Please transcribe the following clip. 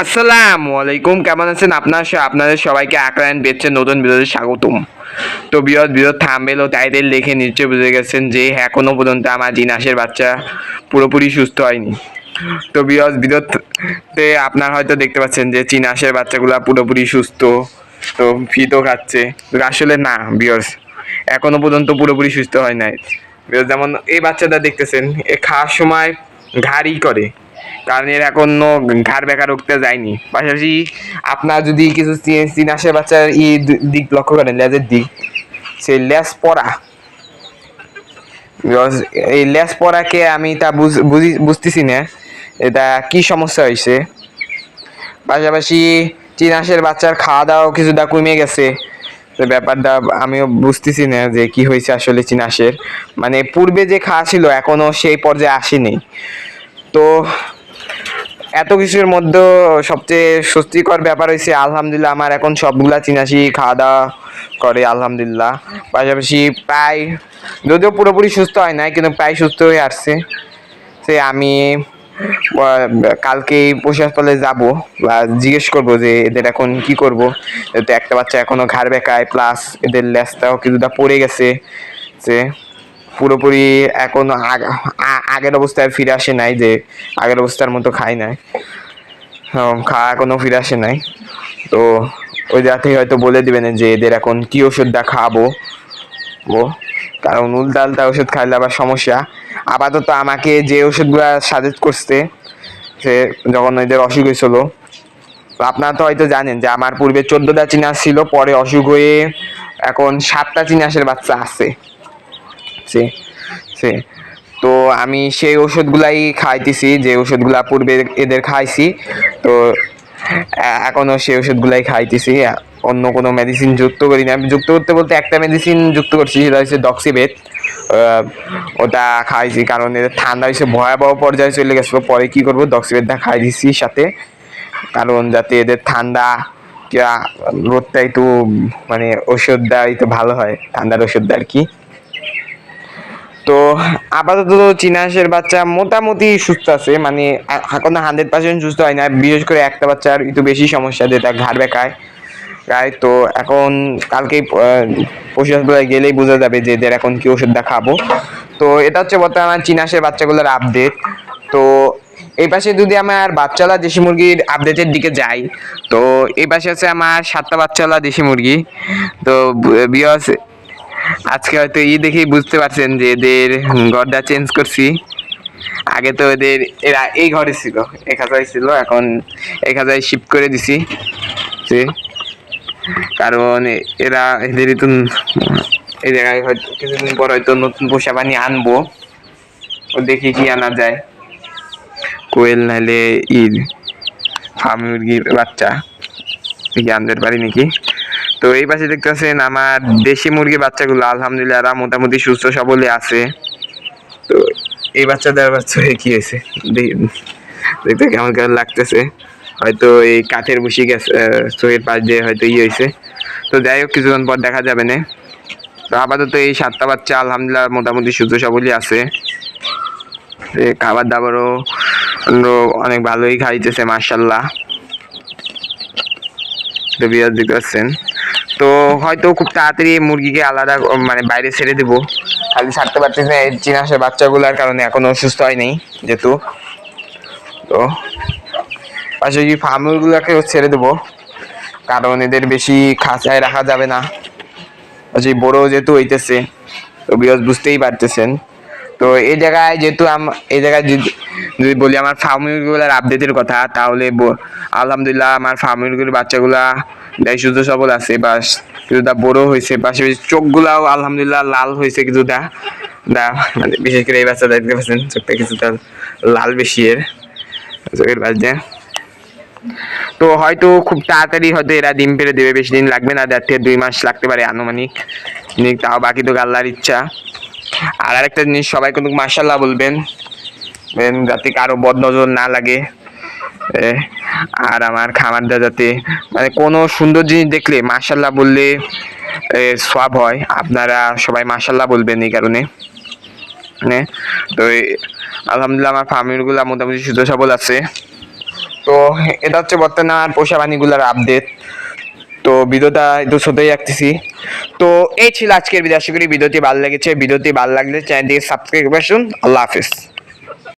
আসসালামু আলাইকুম, কেমন আছেন আপনার? আপনাদের সবাইকে আকরায়ন বেচছেন নতুন ভিডিওতে স্বাগতম। তো বিরোধ বিরোধ থামবেল ও টাইটেল দেখে নিশ্চয় বুঝে গেছেন যে এখনও পর্যন্ত আমার জিনাসের বাচ্চা পুরোপুরি সুস্থ হয়নি। তো বিরোধ, বিরোধতে আপনার হয়তো দেখতে পাচ্ছেন যে চিনাসের বাচ্চাগুলো পুরোপুরি সুস্থ, তো ফিতও খাচ্ছে। আসলে না বিয়স এখনও পর্যন্ত পুরোপুরি সুস্থ হয় নাই। যেমন এই বাচ্চাটা দেখতেছেন, এ খাওয়ার সময় ঘাড়ই করে। কারণ এর এখনও ঘাড় বেকার উঠতে যায়নি। পাশাপাশি আপনার যদি কিছু চি- চিনাসের বাচ্চার ই দিক লক্ষ্য করেন, লেজের দিক, সেই লেজ পড়া। এই লেজ পড়াকে আমি তা বুঝ- বুঝি বুঝতেছি না, এটা কি সমস্যা হয়েছে পাশাপাশি চিনাসের বাচ্চার খাওয়া দাওয়াও কিছুটা কমে গেছে। তো ব্যাপারটা আমিও বুঝতেছি না যে কি হয়েছে আসলে চিনাসের মানে পূর্বে যে খাওয়া ছিল এখনও সেই পর্যায়ে আসেনি। তো এত কিছুর মধ্যে সবচেয়ে স্বস্তিকর ব্যাপার হয়েছে আলহামদুলিল্লাহ আমার এখন সবগুলা চিনাশি খাওয়া দাওয়া করে, আলহামদুলিল্লাহ। পাশাপাশি প্রায়, যদিও পুরোপুরি সুস্থ হয় নাই, কিন্তু প্রায় সুস্থ হয়ে আসছে। সে আমি কালকে পশু হাসপাতালে যাব, বা জিজ্ঞেস করব যে এদের এখন কি করব। একটা বাচ্চা এখনও ঘাড় বেকায় প্লাস এদের লেজটাও কিছুটা পড়ে গেছে, যে পুরোপুরি এখন আগ- আগের অবস্থায় ফিরে আসে নাই যে আগের অবস্থার মতো খাই নাই। হম, খাওয়া এখনও ফিরে আসে নাই। তো ওই জাতেই হয়তো বলে দিবেন যে এদের এখন কি ওষুধটা খাব ও কারণ উল্টা আলটা ওষুধ খাইলে আবার সমস্যা। আপাতত আমাকে যে ওষুধগুলো সাজেস্ট করছে সে যখন এদের অসুখ হয়েছিল আপনারা তো হয়তো জানেন যে আমার পূর্বে চোদ্দটা চিনাস ছিল পরে অসুখ হয়ে এখন সাতটা চিনাসের বাচ্চা আছে। সে সে। তো আমি সেই ওষুধগুলাই খাইতেছি, যে ওষুধগুলা পূর্বে এদের খাইছি। তো এখনও সেই ওষুধগুলাই খাইতেছি। অন্য কোনো মেডিসিন যুক্ত করি না। যুক্ত করতে বলতে একটা মেডিসিন যুক্ত করছি, সেটা হচ্ছে ডক্সিবেট ওটা খাইছি, কারণ এদের ঠান্ডা হয়েছে ভয়াবহ পর্যায়ে চলে গেছিল পরে কি করব? ডক্সিবেটটা খাই দিচ্ছি সাথে। কারণ যাতে এদের ঠান্ডা রোদটা একটু মানে ওষুধটা একটু ভালো হয়। ঠান্ডার ওষুধটা আর কি। তো আপাতত চিনাসের বাচ্চা মোটামুটি সুস্থ আছে মানে এখনও হান্ড্রেড পার্সেন্ট সুস্থ হয় না। বিশেষ করে একটা বাচ্চার একটু বেশি সমস্যা, যেটা ঘাড় বেকায় গায়ে তো এখন কালকেই পশু হাসপাতালে গেলেই বোঝা যাবে যে এদের এখন কি ওষুধটা খাব। তো এটা হচ্ছে বর্তমানে চিনাসের বাচ্চাগুলোর আপডেট তো এই পাশে যদি আমার বাচ্চালা দেশি মুরগির আপডেটের দিকে যাই, তো এই পাশে আছে আমার সাতটা বাচ্চালা দেশি মুরগি। তো বিয়স আজকে হয়তো ই দেখেই বুঝতে পারছেন যে এদের ঘরটা চেঞ্জ করছি। আগে তো এদের, এরা এই ঘরে ছিল, এক হাজার ছিল, এখন এক হাজার শিফট করে দিছি। যে, কারণ এরা এদের তো এই জায়গায় হয়তো কিছুদিন পর হয়তো নতুন পোষা বানিয়ে আনব। ও দেখি কি আনা যায়। কোয়েল নাহলে ঈদ ফার্ম মুরগির বাচ্চা। আনতে পারি নাকি? তো এই পাশে দেখতে পাচ্ছেন আমার দেশি মুরগি বাচ্চাগুলো আলহামদুলিল্লাহ এরা মোটামুটি সুস্থ সবলে আছে। তো এই বাচ্চাদের বাচ্চা হয়ে কি হয়েছে? দেখতে কেমন কেমন লাগতেছে। হয়তো এই কাঠের বসি গেছে চোখের পাশ দিয়ে হয়তো ই হয়েছে। তো যাই হোক কিছুক্ষণ পর দেখা যাবে না। তো আপাতত এই সাতটা বাচ্চা আলহামদুলিল্লাহ মোটামুটি সুস্থ সবলই আছে। খাবার দাবারও অন্য অনেক ভালোই খাইতেছে মার্শাল্লাহ তো পাচ্ছেন তো হয়তো খুব তাড়াতাড়ি মুরগিকে আলাদা মানে বাইরে ছেড়ে দেবো। খালি ছাড়তে পারতেছে না চিনাসের বাচ্চাগুলোর কারণে এখনও সুস্থ হয়নি, যেহেতু। তো পাশাপাশি ফার্মগুলোকেও ছেড়ে দেবো, কারণ এদের বেশি খাঁচায় রাখা যাবে না। পাশাপাশি বড় যেহেতু হইতেছে, তো বিরাজ বুঝতেই পারতেছেন। তো এই জায়গায় যেহেতু এই জায়গায় যদি- বলি আমার ফার্মগুলোর আপডেটের কথা, তাহলে আলহামদুলিল্লাহ আমার ফার্মগুলোর বাচ্চাগুলা সুস্থ সবল আছে, বা কিছুটা বড় হয়েছে পাশাপাশি চোখগুলাও আলহামদুলিল্লাহ লাল হয়েছে কিছুটা দা মানে বিশেষ করে এই বাচ্চা দেখতে পাচ্ছেন চোখটা কিছুটা লাল বেশি এর চোখের দিয়ে তো হয়তো খুব তাড়াতাড়ি হয়তো এরা ডিম পেড়ে দেবে, বেশি দিন লাগবে না, দেড় থেকে দুই মাস লাগতে পারে আনুমানিক। তাও বাকি তো আল্লাহর ইচ্ছা। আর আরেকটা জিনিস, সবাই কিন্তু মার্শাল্লাহ বলবেন। যাতে কারও বদ নজর না লাগে। আর আমার খামারটা যাতে মানে কোনো সুন্দর জিনিস দেখলে মার্শাল্লাহ বললে সব হয়। আপনারা সবাই মার্শাল্লাহ বলবেন এই কারণে। তো আলহামদুলিল্লাহ আমার ফার্মিংগুলো মোটামুটি সুস্থ সবল আছে। তো এটা হচ্ছে বর্তমানে আমার পোষা প্রাণীগুলোর আপডেট তো ভিডিওটা একটু শুধুই রাখতেছি তো এই ছিল আজকের ভিডিও আশা করি ভিডিওটি ভালো লেগেছে। ভিডিওটি ভালো লাগলে চ্যানেলটিকে সাবস্ক্রাইব করুন আল্লাহ হাফিজ।